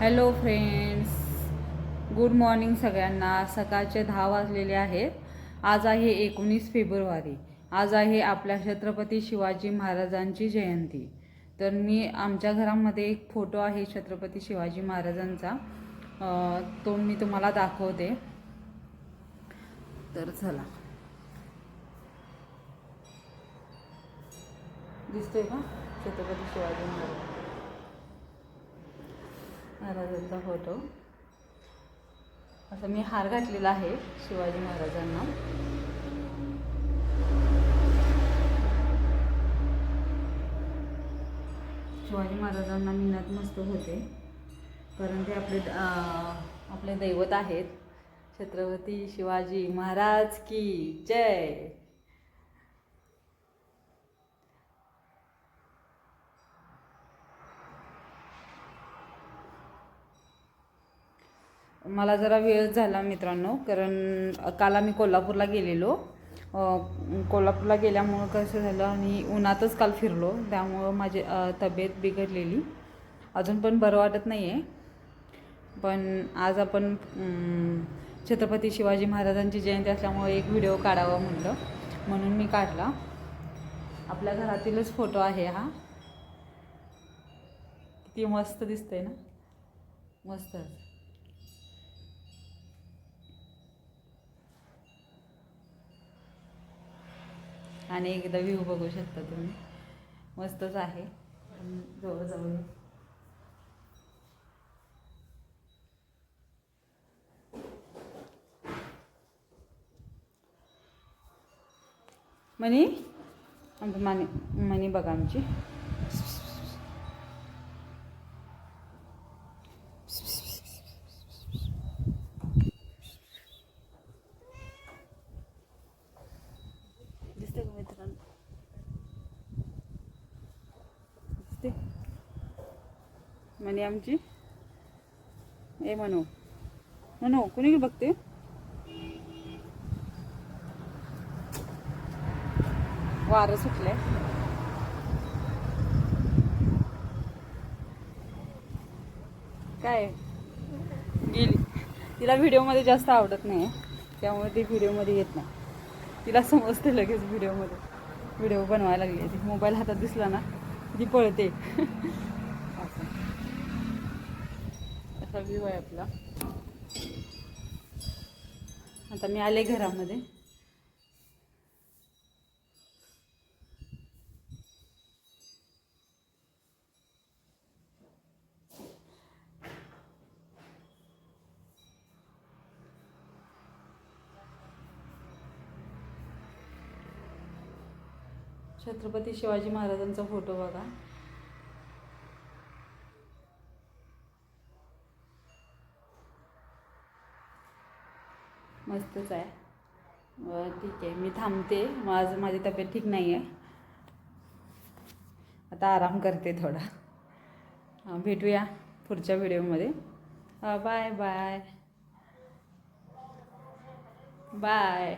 Hello friends good morning सगळ्यांना. सकाळचे दहा वाजलेले आहेत. आज आहे एकोणीस फेब्रुवारी. आज आहे आपल्या छत्रपती शिवाजी महाराजांची जयंती. तर मी आमच्या घरामध्ये एक फोटो आहे छत्रपती शिवाजी महाराजांचा. तो मी तुम्हाला दाखवते. तर चला. दिसतोय का? छत्रपती शिवाजी महाराज. महाराजांचा फोटो असं मी हार घातलेला आहे शिवाजी महाराजांना. शिवाजी महाराजांना मी नतमस्त होते. कारण ते आपले आपले दैवत आहेत. छत्रपती शिवाजी महाराज की जय! मला जरा वेळ झाला मित्रांनो कारण काल आम्ही कोल्हापूरला गेलेलो. कोल्हापूरला गेल्यामुळं कसं झालं आणि उन्हातच काल फिरलो. त्यामुळं माझी तब्येत बिघडलेली. अजून पण बरं वाटत नाही आहे पण आज आपण छत्रपती शिवाजी महाराजांची जयंती असल्यामुळे एक व्हिडिओ काढावा म्हटलं म्हणून मी काढला. आपल्या घरातीलच फोटो आहे हा. किती मस्त दिसतंय ना? मस्तच. आणि एकदा व्ह्यू बघू शकता तुम्ही. मस्तच आहे. जवळ जवळ मनी? आमचं माने मनी बघा आमची दिसते का मित्रांनो दिसते म्हणे आमची. ए म्हणू म्हणू कुणी बघते? वारं सुटलंय. काय? गेली. तिला व्हिडिओमध्ये जास्त आवडत नाही त्यामुळे ती व्हिडिओमध्ये येत नाही. तिला समजते लगेच व्हिडिओमध्ये. व्हिडिओ बनवायला लागली ती. मोबाईल हातात दिसला ना ती पळते. असा व्ह्यू आहे आपला. आता मी आले घरामध्ये. छत्रपती शिवाजी महाराजांचा फोटो बघा. मस्तच आहे. ठीक आहे मी थांबते. माझं माझी तब्येत ठीक नाही आहे आता आराम करते थोडा. भेटूया पुढच्या व्हिडिओमध्ये. Bye bye. बाय.